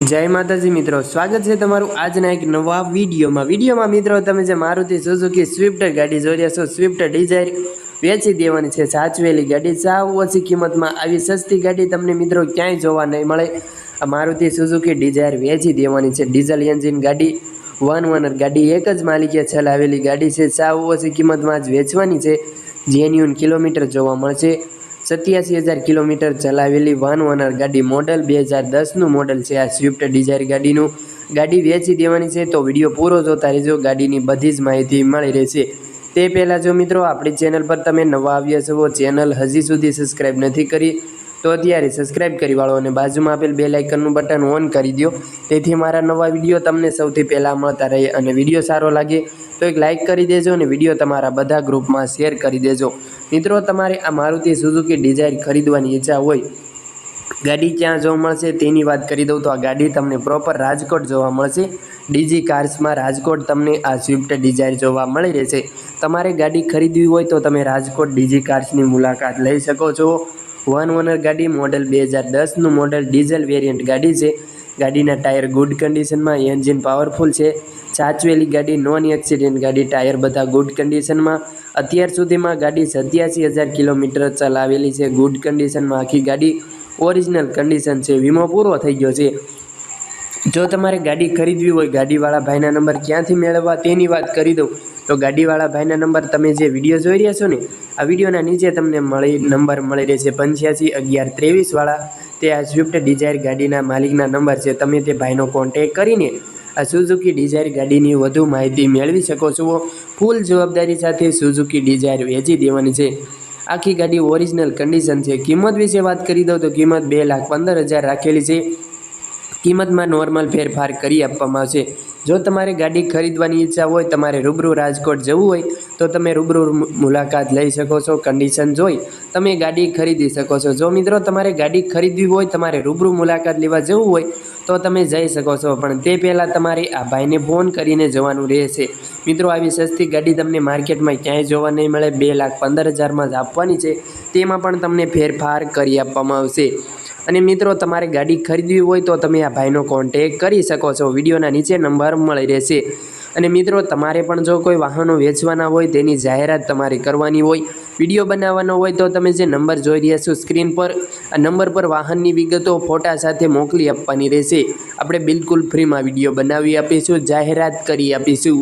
જય માતાજી મિત્રો, સ્વાગત છે તમારું આજના એક નવા વિડીયોમાં. વિડીયોમાં મિત્રો તમે જે મારુતિ સુઝુકી સ્વિફ્ટ ગાડી જોઈ રહ્યા છો, સ્વિફ્ટ ડિઝાયર વેચી દેવાની છે, સાચવેલી ગાડી. સાવ ઓછી કિંમતમાં આવી સસ્તી ગાડી તમને મિત્રો ક્યાંય જોવા નહીં મળે. મારુતિ સુઝુકી ડિઝાયર વેચી દેવાની છે. ડીઝલ એન્જિન ગાડી, વન વનર ગાડી, એક જ માલિકે ચલાવેલી ગાડી છે. સાવ ઓછી કિંમતમાં જ વેચવાની છે. જેન્યુન કિલોમીટર જોવા મળશે. સત્યાસી હજાર કિલોમીટર ચલાવેલી વન ઓનર ગાડી મોડલ બે હજાર દસનું મોડલ છે. આ સ્વિફ્ટ ડિઝાયર ગાડીનું ગાડી વેચી દેવાની છે તો વીડિયો પૂરો જોતા રહેજો. ગાડીની બધી જ માહિતી મળી રહેશે. તે પહેલાં જો મિત્રો, આપણી ચેનલ પર તમે નવા આવ્યા છો, ચેનલ હજી સુધી સબસ્ક્રાઈબ નથી કરી તો અત્યારે સબસ્ક્રાઈબ કરી વાળો અને બાજુમાં આપેલ બે લાઇકનનું બટન ઓન કરી દો તેથી મારા નવા વીડિયો તમને સૌથી પહેલાં મળતા રહે અને વીડિયો સારો લાગે તો એક લાઇક કરી દેજો અને વીડિયો તમારા બધા ગ્રુપમાં શેર કરી દેજો. મિત્રો, તમારે આ મારુતિ સુઝુકી ડિઝાયર ખરીદવાની ઈચ્છા હોય, ગાડી ક્યાં જોવા મળશે તેની વાત કરી દઉં તો આ ગાડી તમને પ્રોપર રાજકોટ જોવા મળશે. ડીજી કાર્સમાં રાજકોટ તમને આ સ્વિફ્ટ ડિઝાયર જોવા મળી રહેશે. તમારે ગાડી ખરીદવી હોય તો તમે રાજકોટ ડીજી કાર્સની મુલાકાત લઈ શકો છો. વન ઓનર ગાડી મોડલ બે હજાર દસનું મોડલ ડીઝલ વેરિયન્ટ ગાડી છે. ગાડીના ટાયર ગુડ કન્ડિશનમાં એન્જિન પાવરફુલ છે. સાચવેલી ગાડી નોન એક્સિડન્ટ ગાડી ટાયર બધા ગુડ કન્ડિશનમાં અત્યાર સુધીમાં ગાડી સત્યાસી હજાર કિલોમીટર ચલાવેલી છે. ગુડ કન્ડિશનમાં આખી ગાડી ઓરિજિનલ કન્ડિશન છે. વીમો પૂરો થઈ ગયો છે. જો તમારે ગાડી ખરીદવી હોય, ગાડીવાળા ભાઈના નંબર ક્યાંથી મેળવવા તેની વાત કરી દઉં. તો ગાડીવાળા ભાઈના નંબર તમે જે વીડિયો જોઈ રહ્યા છો ને, આ વિડીયોના નીચે તમને મળી નંબર મળી રહેશે પંચ્યાસી અગિયાર ત્રેવીસવાળા તે આ સ્વિફ્ટ ડિઝાયર ગાડીના માલિકના નંબર છે. તમે તે ભાઈનો કોન્ટેક કરીને આ સુઝુકી ડિઝાયર ગાડીની વધુ માહિતી મેળવી શકો છો. ફૂલ જવાબદારી સાથે સુઝુકી ડિઝાયર વેચી દેવાની છે. આખી ગાડી ઓરિજિનલ કન્ડિશન છે. કિંમત વિશે વાત કરી દઉં તો કિંમત બે લાખ પંદર હજાર રાખેલી છે. કિંમતમાં નોર્મલ ફેરફાર કરી આપવામાં આવશે. જો તમારે ગાડી ખરીદવાની ઈચ્છા હોય, તમારે રૂબરૂ રાજકોટ જવું હોય, તો તમે રૂબરૂ મુલાકાત લઈ શકો છો. કન્ડિશન જોઈ તમે ગાડી ખરીદી શકો છો. જો મિત્રો તમારે ગાડી ખરીદવી હોય, તમારે રૂબરૂ મુલાકાત લેવા જવું હોય, તો તમે જઈ શકો છો. પણ તે પહેલાં તમારે આ ભાઈને ફોન કરીને જવાનું રહેશે. મિત્રો, આવી સસ્તી ગાડી તમને માર્કેટમાં ક્યાંય જોવા નહીં મળે. બે લાખ પંદર હજારમાં જ આપવાની છે. તેમાં પણ તમને ફેરફાર કરી આપવામાં આવશે. અને મિત્રો, તમારે ગાડી ખરીદવી હોય તો તમે આ ભાઈનો કોન્ટેક કરી શકો છો. વિડીયોના નીચે નંબર મળી રહેશે. અને મિત્રો, તમારે પણ જો કોઈ વાહનો વેચવાના હોય, તેની જાહેરાત તમારે કરવાની હોય, વીડિયો બનાવવાનો હોય, તો તમે જે નંબર જોઈ રહ્યા છો સ્ક્રીન પર, આ નંબર પર વાહનની વિગતો ફોટા સાથે મોકલી આપવાની રહેશે. આપણે બિલકુલ ફ્રીમાં વીડિયો બનાવી આપીશું, જાહેરાત કરી આપીશું.